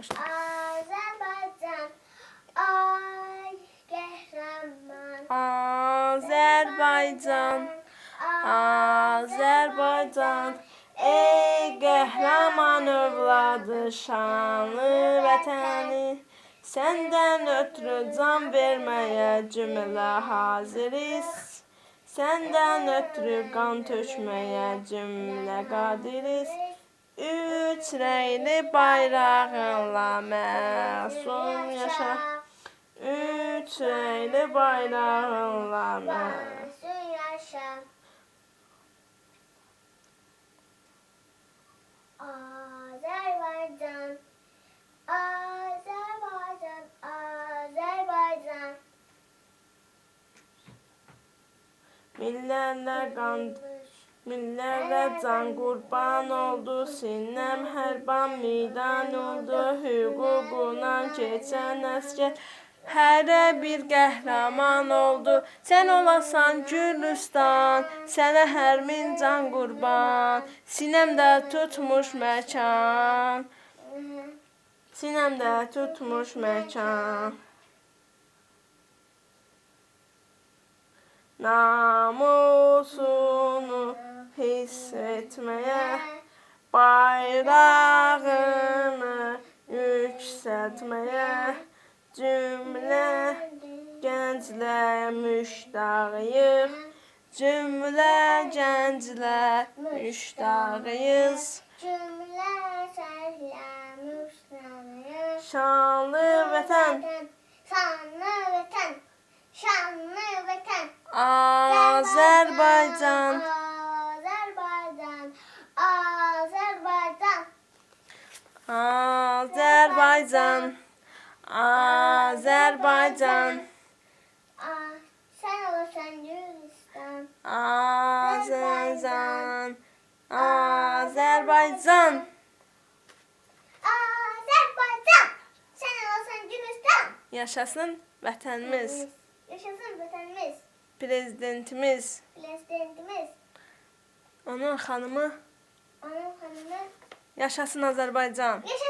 Hoş Azerbaycan ay qəhrəman Azerbaycan, Azerbaycan, ey qəhrəman övladı, şanlı vətəni. Səndən ötürü can verməyə cümlə haziriz. Səndən ötürü qan tökməyə cümlə qadiriz. Üç rəyli bayrağınla məsum yaşa. Üç rəyli bayrağınla məsum Məsun yaşa Azərbaycan Azərbaycan Azərbaycan Millərlə qan, millərlə can qurban oldu, sinəm hər ban meydan oldu, hüququna keçən əskər hərə bir qəhrəman oldu. Sən olasan Gülüstan, sənə hər min can qurban, sinəmdə tutmuş məkan, sinəmdə tutmuş məkan. Namusunu hiss etmeye, bayrağını yükseltmeye cümle gençler müştağıyıq. Cümle gençler müştağıyız. Cümlə sərləmişləməyir Şanlı vətən, Şanlı vətən Şanlı vətən Azərbaycan, Azərbaycan Azərbaycan Azərbaycan, Azərbaycan. Aa, Sən olasan Gürcistan. Azerbaycan, Azerbaycan. Azərbaycan Sən olasan Gürcistan. Yaşasın vətənimiz, Yaşasın vətənimiz. Prezidentimiz, Prezidentimiz. Onun xanımı. Onun xanımı. Yaşasın Azərbaycan. Yaşasın